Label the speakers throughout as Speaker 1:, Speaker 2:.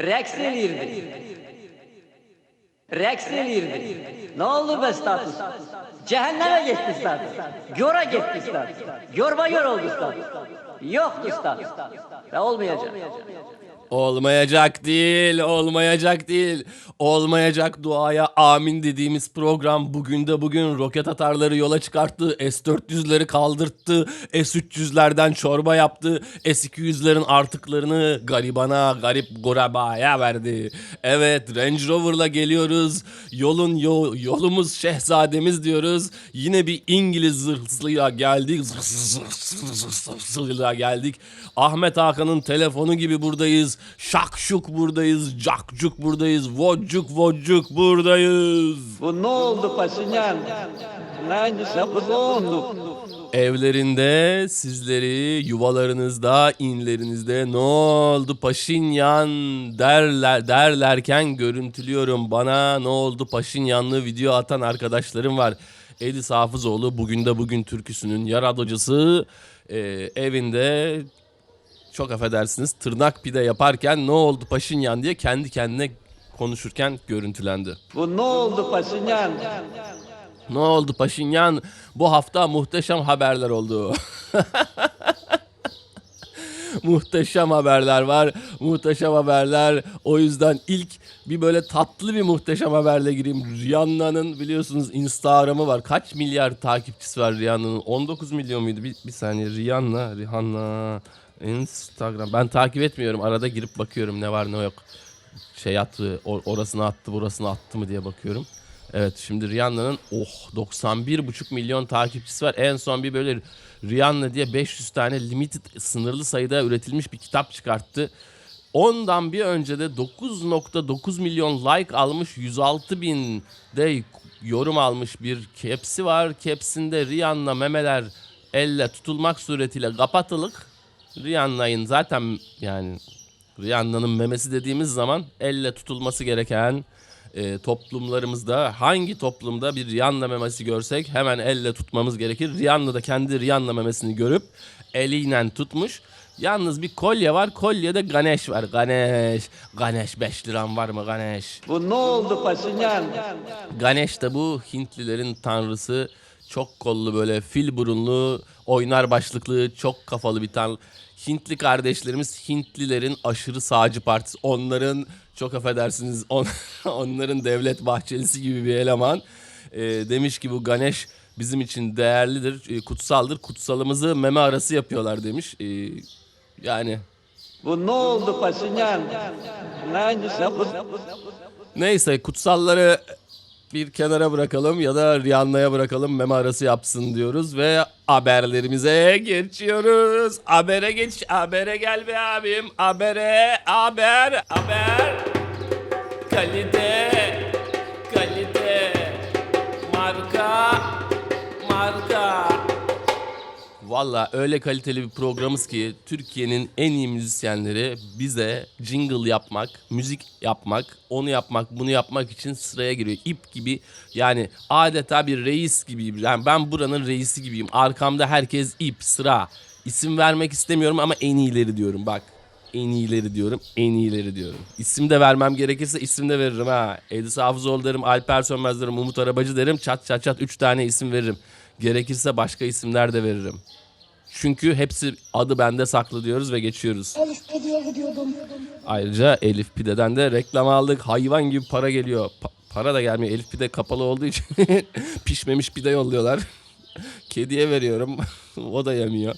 Speaker 1: Rəqs eləyirdi. Rəqs eləyirdi. Nə oldu bə status? Cəhənnəmə getdi status. Gora getdi status. Yorba yor oldu status. Yoxdur status. Və olmayacaq.
Speaker 2: Olmayacak değil, olmayacak değil. Olmayacak duaya amin dediğimiz program bugün de bugün roket atarları yola çıkarttı. S-400'leri kaldırttı. S-300'lerden çorba yaptı. S-200'lerin artıklarını garibana, garip gorabaya verdi. Evet, Range Rover'la geliyoruz. Yolun yo- yolumuz şehzademiz diyoruz. Yine bir İngiliz zırhlısıyla geldik. Zırhlısıyla geldik. Ahmet Hakan'ın telefonu gibi buradayız. Şakşuk buradayız. Cakcuk buradayız. Vodcuk vodcuk buradayız.
Speaker 1: Bu ne oldu Paşinyan? Lan sapız oldu.
Speaker 2: Evlerinde sizleri yuvalarınızda inlerinizde ne oldu Paşinyan derler derlerken görüntülüyorum bana ne oldu Paşinyanlı video atan arkadaşlarım var. Edis Hafızoğlu bugün de bugün türküsünün yaradocası e, evinde çok affedersiniz tırnak pide yaparken ne oldu Paşinyan diye kendi kendine konuşurken görüntülendi.
Speaker 1: Bu ne oldu Paşinyan?
Speaker 2: Ne oldu Paşinyan? Bu hafta muhteşem haberler oldu. muhteşem haberler var. Muhteşem haberler. O yüzden ilk bir böyle tatlı bir muhteşem haberle gireyim. Rihanna'nın biliyorsunuz Instagram'ı var. Kaç milyar takipçisi var Rihanna'nın? 19 milyon muydu? Bir, bir saniye Rihanna, Rihanna Instagram. Ben takip etmiyorum. Arada girip bakıyorum ne var ne yok. Şey attı, or- orasını attı, burasını attı mı diye bakıyorum. Evet şimdi Rihanna'nın oh 91,5 milyon takipçisi var. En son bir böyle Rihanna diye 500 tane limited sınırlı sayıda üretilmiş bir kitap çıkarttı. Ondan bir önce de 9.9 milyon like almış 106 bin de yorum almış bir kepsi var. Kepsinde Rihanna memeler elle tutulmak suretiyle kapatılık. Rihanna'nın zaten yani Rihanna'nın memesi dediğimiz zaman elle tutulması gereken e, toplumlarımızda hangi toplumda bir Rihanna memesi görsek hemen elle tutmamız gerekir. Rihanna da kendi Rihanna memesini görüp eliyle tutmuş. Yalnız bir kolye var. Kolyede Ganesh var. Ganesh. Ganesh 5 liram var mı Ganesh?
Speaker 1: Bu ne oldu Paşinyan?
Speaker 2: Ganesh da bu Hintlilerin tanrısı. Çok kollu böyle fil burunlu, oynar başlıklı, çok kafalı bir tanrı. Hintli kardeşlerimiz Hintlilerin aşırı sağcı partisi. Onların çok affedersiniz on, onların devlet bahçelisi gibi bir eleman. Ee, demiş ki bu Ganesh bizim için değerlidir, e, kutsaldır. Kutsalımızı meme arası yapıyorlar demiş. Ee, yani
Speaker 1: Bu ne oldu Paşinyan?
Speaker 2: Neyse kutsalları bir kenara bırakalım ya da Rihanna'ya bırakalım meme arası yapsın diyoruz ve haberlerimize geçiyoruz. Habere geç, habere gel be abim. Habere, haber, haber. Kalite. Valla öyle kaliteli bir programız ki Türkiye'nin en iyi müzisyenleri bize jingle yapmak, müzik yapmak, onu yapmak, bunu yapmak için sıraya giriyor. İp gibi yani adeta bir reis gibiyim. Yani ben buranın reisi gibiyim. Arkamda herkes ip, sıra. İsim vermek istemiyorum ama en iyileri diyorum bak. En iyileri diyorum, en iyileri diyorum. İsim de vermem gerekirse isim de veririm ha. Edis Hafızoğlu derim, Alper Sönmez derim, Umut Arabacı derim. Çat çat çat 3 tane isim veririm. Gerekirse başka isimler de veririm. Çünkü hepsi adı bende saklı diyoruz ve geçiyoruz.
Speaker 3: Elif Hediye gidiyordum.
Speaker 2: Ayrıca Elif Pide'den de reklam aldık. Hayvan gibi para geliyor. Pa- para da gelmiyor. Elif Pide kapalı olduğu için pişmemiş pide yolluyorlar. Kediye veriyorum. o da yemiyor.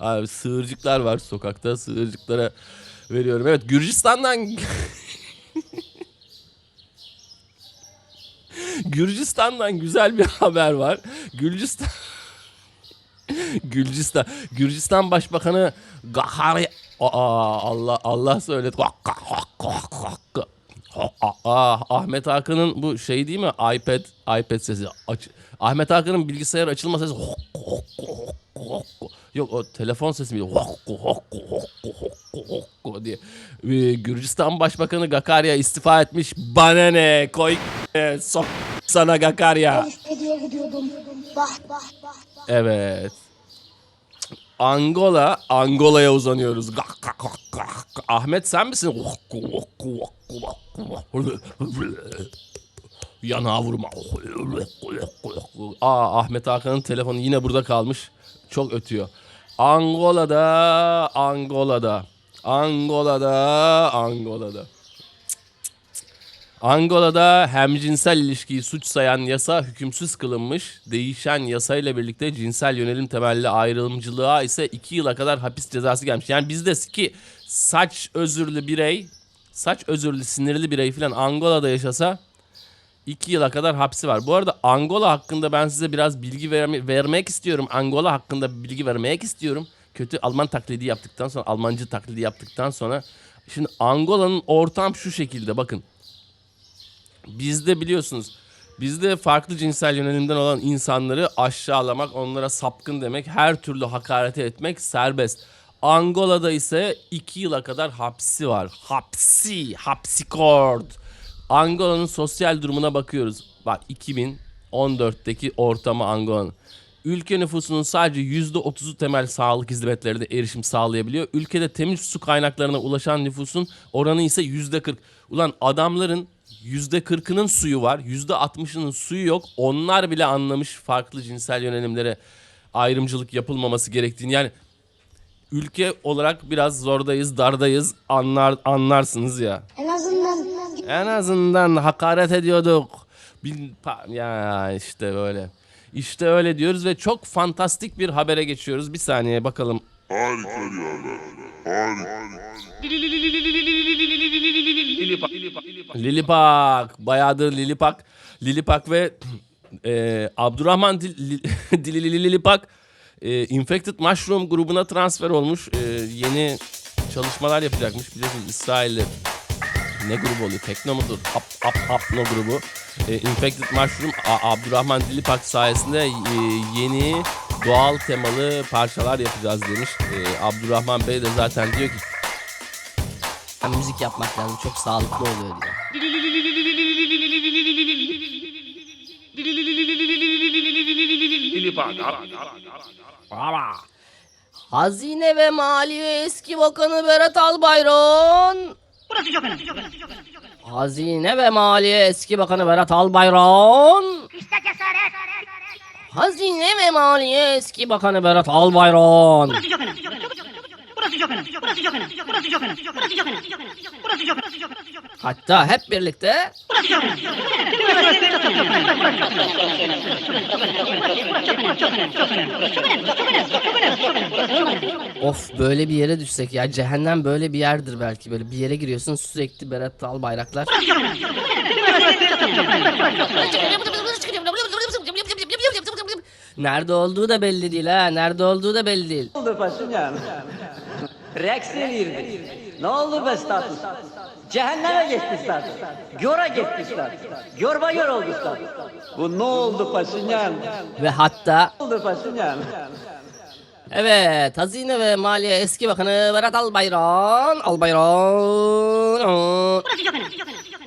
Speaker 2: Abi sığırcıklar var sokakta. Sığırcıklara veriyorum. Evet Gürcistan'dan Gürcistan'dan güzel bir haber var. Gürcistan Gürcistan Gürcistan Başbakanı Gahari Aa, Allah Allah söyledi. Aa, Ahmet Hakan'ın bu şey değil mi? iPad iPad sesi. Aç, Ahmet Hakan'ın bilgisayar açılma sesi. Yok o telefon sesi miydi? diye. Ee, Gürcistan Başbakanı Gakarya istifa etmiş. Bana ne? Koy sok sana Gakarya.
Speaker 3: Hediye gidiyordum. Bah bah bah bah.
Speaker 2: Evet. Angola, Angola'ya uzanıyoruz. Gak, gak, gak, gak. Ahmet sen misin? Yanağa vurma. Aa Ahmet Hakan'ın telefonu yine burada kalmış. Çok ötüyor. Angola'da, Angola'da, Angola'da, Angola'da. Angola'da hemcinsel ilişkiyi suç sayan yasa hükümsüz kılınmış. Değişen yasayla birlikte cinsel yönelim temelli ayrımcılığa ise 2 yıla kadar hapis cezası gelmiş. Yani bizde ki saç özürlü birey, saç özürlü sinirli birey falan Angola'da yaşasa 2 yıla kadar hapsi var. Bu arada Angola hakkında ben size biraz bilgi verme- vermek istiyorum. Angola hakkında bilgi vermek istiyorum. Kötü Alman taklidi yaptıktan sonra, Almancı taklidi yaptıktan sonra. Şimdi Angola'nın ortam şu şekilde bakın. Bizde biliyorsunuz bizde farklı cinsel yönelimden olan insanları aşağılamak, onlara sapkın demek, her türlü hakarete etmek serbest. Angola'da ise 2 yıla kadar hapsi var. Hapsi, hapsikord. Angola'nın sosyal durumuna bakıyoruz. Bak 2014'teki ortamı Angola'nın. Ülke nüfusunun sadece %30'u temel sağlık hizmetlerine erişim sağlayabiliyor. Ülkede temiz su kaynaklarına ulaşan nüfusun oranı ise %40. Ulan adamların %40'ının suyu var, %60'ının suyu yok. Onlar bile anlamış farklı cinsel yönelimlere ayrımcılık yapılmaması gerektiğini. Yani ülke olarak biraz zordayız, dardayız. Anlar anlarsınız ya.
Speaker 3: En azından
Speaker 2: En azından hakaret ediyorduk. Bil- ya işte böyle. İşte öyle diyoruz ve çok fantastik bir habere geçiyoruz. Bir saniye bakalım.
Speaker 4: Harika haber. Harika.
Speaker 2: Lilipak. Bayağıdır Lilipak. Lilipak ve e, Abdurrahman Lilipak e, Infected Mushroom grubuna transfer olmuş. E, yeni çalışmalar yapacakmış. Biliyorsunuz İsrail'de ne grubu oluyor? Tekno mudur? Ap, ap, apno grubu. E, Infected Mushroom A- Abdurrahman Dilipak sayesinde e, yeni doğal temalı parçalar yapacağız demiş. E, Abdurrahman Bey de zaten diyor ki müzik yapmak lazım çok sağlıklı oluyor diyor. Hazine ve Maliye eski bakanı Berat Albayrak.
Speaker 5: Burası çok önemli.
Speaker 2: Hazine ve Maliye eski bakanı Berat Albayrak.
Speaker 5: İşte cesaret.
Speaker 2: Hazine ve Maliye eski bakanı Berat Albayrak.
Speaker 5: Burası çok önemli. Burası çok önemli. Burası çok önemli. Burası çok önemli. Burası çok önemli. Burası çok önemli.
Speaker 2: Hatta hep birlikte. Of böyle bir yere düşsek ya cehennem böyle bir yerdir belki böyle bir yere giriyorsun sürekli Berat Albayraklar. Nerede olduğu da belli değil ha nerede olduğu da belli değil.
Speaker 1: Ne oldu Paşinyan? Reks verirdi. Ne oldu be status? Cehenneme geçti status. Göre gitti status. Görba gör oldu status. Bu ne oldu Paşinyan?
Speaker 2: Ve hatta
Speaker 1: Ne oldu Paşinyan?
Speaker 2: Evet, Hazine ve Maliye eski bakanı Berat Albayrak, Albayrak,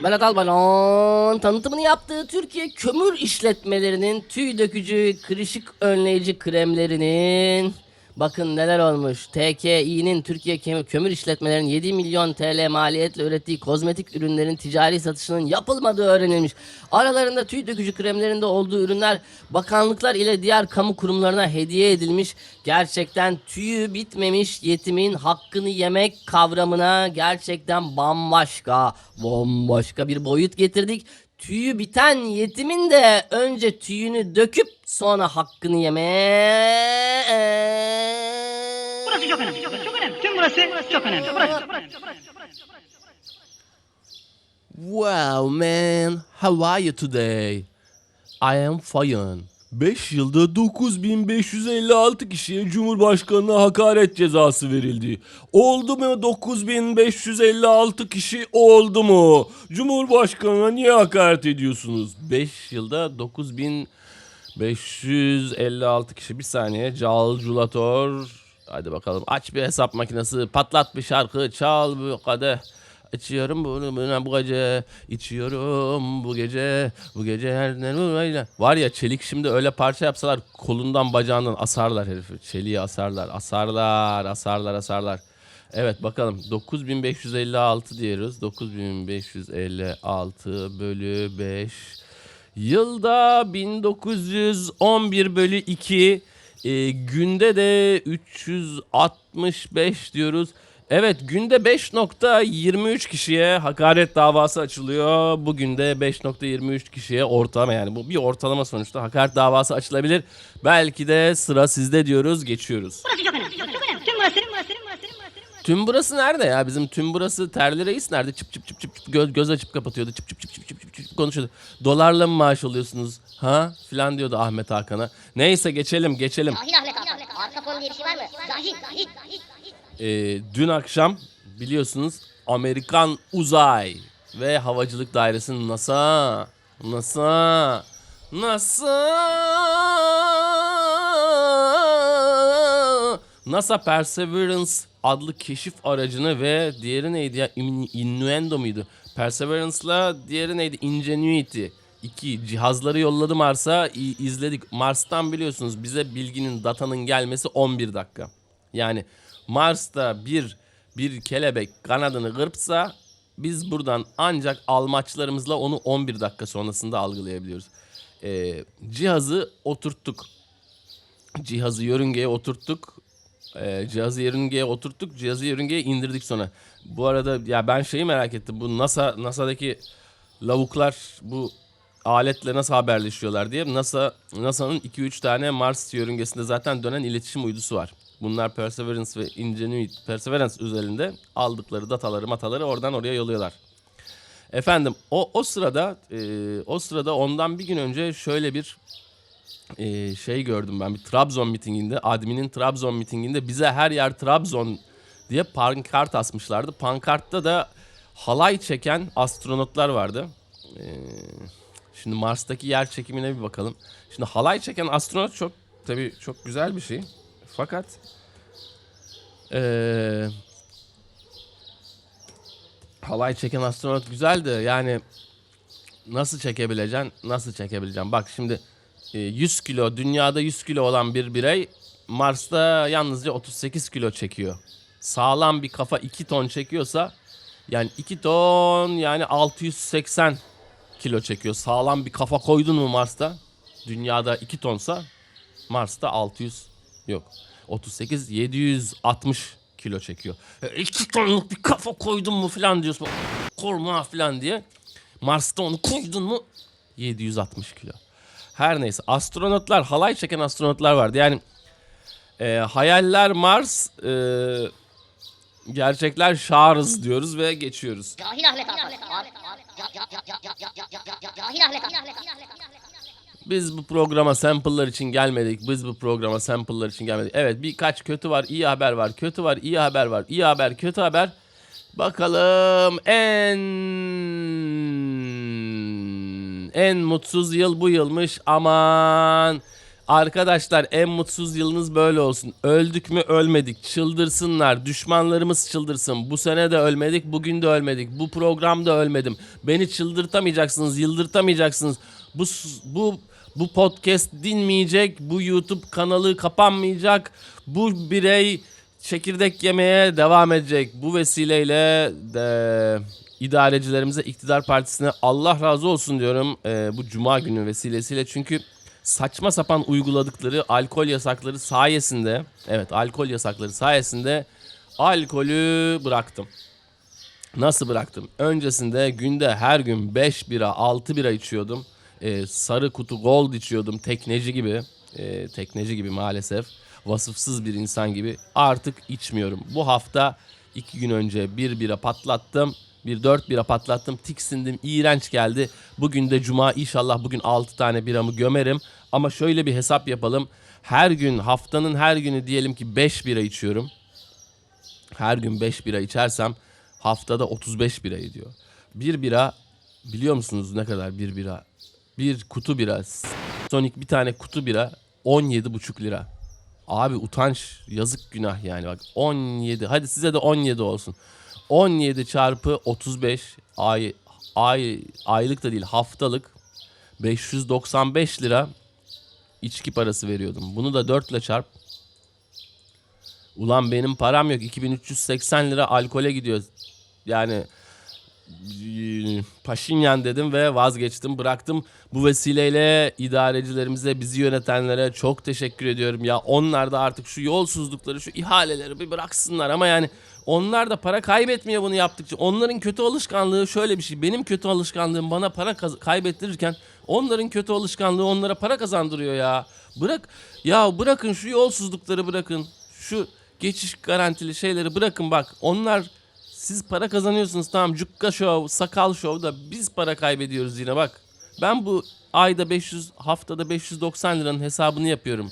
Speaker 2: Berat Albayrak tanıtımını yaptığı Türkiye kömür işletmelerinin tüy dökücü kırışık önleyici kremlerinin Bakın neler olmuş. TKİ'nin Türkiye Kömür- İşletmelerinin 7 milyon TL maliyetle ürettiği kozmetik ürünlerin ticari satışının yapılmadığı öğrenilmiş. Aralarında tüy dökücü kremlerinde olduğu ürünler bakanlıklar ile diğer kamu kurumlarına hediye edilmiş. Gerçekten tüyü bitmemiş yetimin hakkını yemek kavramına gerçekten bambaşka, bambaşka bir boyut getirdik. Tüyü biten yetimin de önce tüyünü döküp sonra hakkını yemeye...
Speaker 5: Burası çok önemli. Çok önemli. Tüm burası çok önemli. Burası.
Speaker 2: Wow man, how are you today? I am fine. 5 yılda 9556 kişiye Cumhurbaşkanı'na hakaret cezası verildi. Oldu mu 9556 kişi oldu mu? Cumhurbaşkanı'na niye hakaret ediyorsunuz? 5 yılda 9556 kişi bir saniye calculator Hadi bakalım aç bir hesap makinesi patlat bir şarkı çal bir kadeh Açıyorum bunu bunu bu gece. içiyorum bu gece. Bu gece her ne Var ya Çelik şimdi öyle parça yapsalar kolundan bacağından asarlar herifi. Çeliği asarlar. Asarlar, asarlar, asarlar. Evet bakalım 9556 diyoruz. 9556 bölü 5 Yılda 1911 bölü 2 e, günde de 365 diyoruz. Evet günde 5.23 kişiye hakaret davası açılıyor. Bugün de 5.23 kişiye ortalama yani bu bir ortalama sonuçta hakaret davası açılabilir. Belki de sıra sizde diyoruz geçiyoruz.
Speaker 5: Burası çok önemli. Çok önemli. Tüm burası, tüm burası, tüm burası, tüm burası, tüm burası.
Speaker 2: Tüm burası nerede ya? Bizim tüm burası terli reis nerede? Çıp çıp çıp çıp çıp göz, göz açıp kapatıyordu. Çıp çıp çıp çıp çıp çıp çıp konuşuyordu. Dolarla mı maaş alıyorsunuz? Ha? Filan diyordu Ahmet Hakan'a. Neyse geçelim geçelim.
Speaker 3: Cahil Ahmet Hakan. Arka fon diye bir şey var mı? Cahil, cahil, cahil.
Speaker 2: Ee, dün akşam biliyorsunuz Amerikan Uzay ve Havacılık Dairesi'nin NASA NASA NASA NASA Perseverance adlı keşif aracını ve diğeri neydi ya In- Innuendo muydu? Perseverance'la diğeri neydi? Ingenuity. İki cihazları yolladı Mars'a izledik. Mars'tan biliyorsunuz bize bilginin datanın gelmesi 11 dakika. Yani Mars'ta bir bir kelebek kanadını kırpsa biz buradan ancak almaçlarımızla onu 11 dakika sonrasında algılayabiliyoruz. Ee, cihazı oturttuk. Cihazı yörüngeye oturttuk. Ee, cihazı yörüngeye oturttuk. Cihazı yörüngeye indirdik sonra. Bu arada ya ben şeyi merak ettim. Bu NASA NASA'daki lavuklar bu aletle nasıl haberleşiyorlar diye. NASA NASA'nın 2-3 tane Mars yörüngesinde zaten dönen iletişim uydusu var. Bunlar Perseverance ve Ingenuity Perseverance üzerinde aldıkları dataları, mataları oradan oraya yolluyorlar. Efendim o o sırada e, o sırada ondan bir gün önce şöyle bir e, şey gördüm ben bir Trabzon mitinginde adminin Trabzon mitinginde bize her yer Trabzon diye pankart asmışlardı. Pankartta da halay çeken astronotlar vardı. E, şimdi Mars'taki yer çekimine bir bakalım. Şimdi halay çeken astronot çok tabii çok güzel bir şey. Fakat e, halay çeken astronot güzel de yani nasıl çekebileceksin? Nasıl çekebileceksin? Bak şimdi e, 100 kilo dünyada 100 kilo olan bir birey Mars'ta yalnızca 38 kilo çekiyor. Sağlam bir kafa 2 ton çekiyorsa yani 2 ton yani 680 kilo çekiyor. Sağlam bir kafa koydun mu Mars'ta? Dünyada 2 tonsa Mars'ta 600 yok. 38 760 kilo çekiyor. E, iki tonluk bir kafa koydun mu falan diyorsun. Korma falan diye. Mars'ta onu koydun mu 760 kilo. Her neyse astronotlar halay çeken astronotlar vardı. Yani e, hayaller Mars e, gerçekler şarız diyoruz ve geçiyoruz.
Speaker 3: Cahil Ahmet Cahil Ahmet
Speaker 2: biz bu programa sample'lar için gelmedik. Biz bu programa sample'lar için gelmedik. Evet birkaç kötü var, iyi haber var. Kötü var, iyi haber var. İyi haber, kötü haber. Bakalım en en mutsuz yıl bu yılmış. Aman arkadaşlar en mutsuz yılınız böyle olsun. Öldük mü ölmedik. Çıldırsınlar. Düşmanlarımız çıldırsın. Bu sene de ölmedik. Bugün de ölmedik. Bu programda ölmedim. Beni çıldırtamayacaksınız. Yıldırtamayacaksınız. Bu bu bu podcast dinmeyecek. Bu YouTube kanalı kapanmayacak. Bu birey çekirdek yemeye devam edecek. Bu vesileyle de idarecilerimize, iktidar partisine Allah razı olsun diyorum e, bu cuma günü vesilesiyle. Çünkü saçma sapan uyguladıkları alkol yasakları sayesinde, evet alkol yasakları sayesinde alkolü bıraktım. Nasıl bıraktım? Öncesinde günde her gün 5 bira, 6 bira içiyordum. Ee, sarı kutu gold içiyordum tekneci gibi. Ee, tekneci gibi maalesef. Vasıfsız bir insan gibi. Artık içmiyorum. Bu hafta 2 gün önce bir bira patlattım. Bir 4 bira patlattım. Tiksindim. iğrenç geldi. Bugün de cuma inşallah bugün 6 tane biramı gömerim. Ama şöyle bir hesap yapalım. Her gün haftanın her günü diyelim ki 5 bira içiyorum her gün 5 bira içersem haftada 35 bira ediyor. Bir bira biliyor musunuz ne kadar bir bira? Bir kutu bira, Sonic bir tane kutu bira 17,5 lira. Abi utanç, yazık günah yani bak 17. Hadi size de 17 olsun. 17 çarpı 35 ay ay aylık da değil haftalık 595 lira içki parası veriyordum. Bunu da 4 ile çarp. Ulan benim param yok. 2380 lira alkole gidiyor. Yani Paşinyan dedim ve vazgeçtim bıraktım. Bu vesileyle idarecilerimize bizi yönetenlere çok teşekkür ediyorum. Ya onlar da artık şu yolsuzlukları şu ihaleleri bir bıraksınlar ama yani onlar da para kaybetmiyor bunu yaptıkça. Onların kötü alışkanlığı şöyle bir şey. Benim kötü alışkanlığım bana para kaybettirirken onların kötü alışkanlığı onlara para kazandırıyor ya. Bırak ya bırakın şu yolsuzlukları bırakın. Şu geçiş garantili şeyleri bırakın bak. Onlar siz para kazanıyorsunuz tamam cukka şov, sakal şov da biz para kaybediyoruz yine bak. Ben bu ayda 500, haftada 590 liranın hesabını yapıyorum.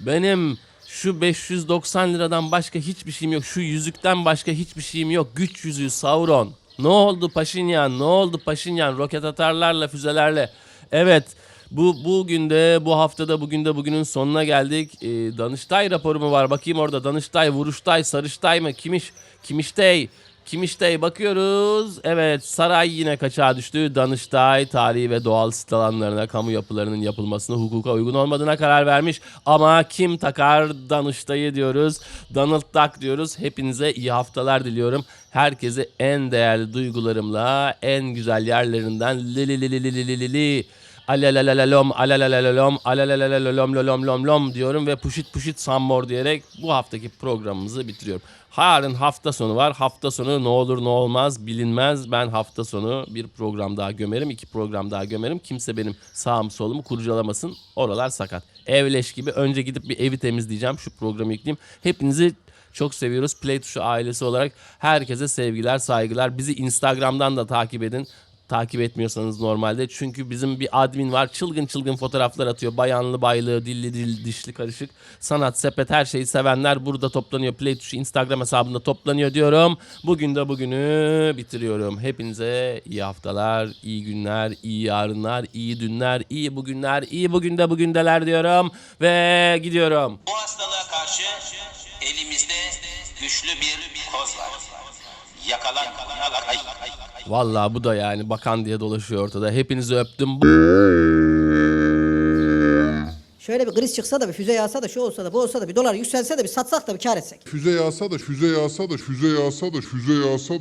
Speaker 2: Benim şu 590 liradan başka hiçbir şeyim yok. Şu yüzükten başka hiçbir şeyim yok. Güç yüzüğü Sauron. Ne oldu Paşinyan? Ne oldu Paşinyan? Roket atarlarla, füzelerle. Evet. Bu bugün de bu haftada bugün de bugünün sonuna geldik. Ee, Danıştay raporu mu var? Bakayım orada. Danıştay, Vuruştay, Sarıştay mı? Kimiş? Kimiştey. Kimiştey bakıyoruz. Evet saray yine kaçağa düştü. Danıştay tarihi ve doğal sit alanlarına kamu yapılarının yapılmasını hukuka uygun olmadığına karar vermiş. Ama kim takar Danıştay'ı diyoruz. Donald Duck diyoruz. Hepinize iyi haftalar diliyorum. Herkese en değerli duygularımla en güzel yerlerinden li li li li li li li li alalalalom alalalalom alalalalom lom lom lom diyorum ve puşit puşit sambor diyerek bu haftaki programımızı bitiriyorum. Yarın hafta sonu var. Hafta sonu ne olur ne olmaz bilinmez. Ben hafta sonu bir program daha gömerim. iki program daha gömerim. Kimse benim sağım solumu kurcalamasın. Oralar sakat. Evleş gibi önce gidip bir evi temizleyeceğim. Şu programı yükleyeyim. Hepinizi çok seviyoruz. Play tuşu ailesi olarak herkese sevgiler, saygılar. Bizi Instagram'dan da takip edin. Takip etmiyorsanız normalde. Çünkü bizim bir admin var. Çılgın çılgın fotoğraflar atıyor. Bayanlı baylı, dilli dil, dişli karışık. Sanat, sepet her şeyi sevenler burada toplanıyor. Play tuşu Instagram hesabında toplanıyor diyorum. Bugün de bugünü bitiriyorum. Hepinize iyi haftalar, iyi günler, iyi yarınlar, iyi dünler, iyi bugünler, iyi bugün de bugündeler diyorum. Ve gidiyorum.
Speaker 6: Bu hastalığa karşı elimizde güçlü bir koz var. Yakalan.
Speaker 2: Vallahi bu da yani bakan diye dolaşıyor ortada. Hepinizi öptüm.
Speaker 7: Şöyle bir kriz çıksa da bir füze yağsa da şu olsa da bu olsa da bir dolar yükselse de bir satsak da bir kar etsek.
Speaker 4: Füze yağsa da füze yağsa da füze yağsa da füze yağsa da.